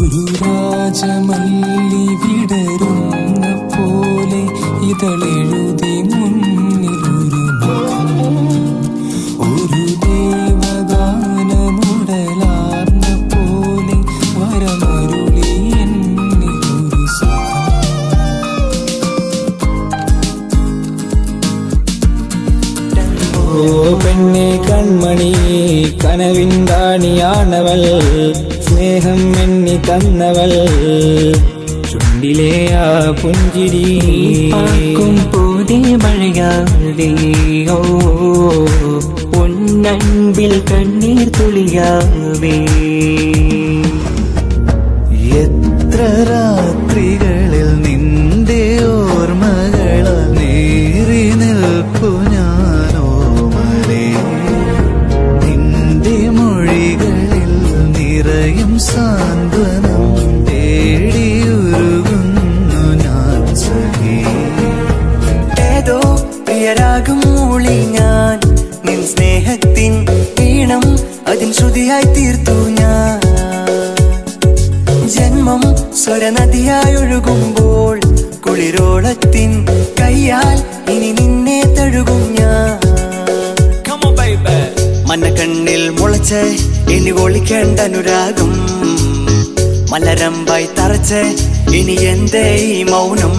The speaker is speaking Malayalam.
ഒരു രാജമല്ലി വിടരുന്ന പോലെ ഇതളെഴുതി മുന്നിലൊരു ഒരു ദേവഗാനമുടലാർന്ന പോലെ വരമരുളി എന്നിലൊരു സുഖം. ഓ പെണ്ണെ കൺമണി കനവിന്താണിയാണവൾ സ്നേഹം എണ്ണി തന്നവൾ ചുണ്ടിലെ ആ പുഞ്ചിരി പോതേ മഴയാതേ ഓ ഉന്നൻപിൽ കണ്ണീർ തുളിയാവേ സാന്ത്വനം തേടിയുരുകുന്നു ഞാൻ സഖി. ഏതോ പ്രിയരാഗം മൂളി ഞാൻ. നിൻ സ്നേഹത്തിൻ ഈണം അതിൻ ശ്രുതിയായി തീർത്തു ഞാൻ. ജന്മം സ്വരനദിയായി ഒഴുകുമ്പോൾ കുളിരോളത്തിൻ കയ്യാൽ ഇനി നിന്നെ തഴുകും ഞാൻ. മന്നക്കണ്ണിൽ മുളച്ച് ഇനി ഒളിക്കേണ്ട അനുരാഗം. മലരമ്പായി തറച്ച് ഇനി എന്തേ ഈ മൗനം?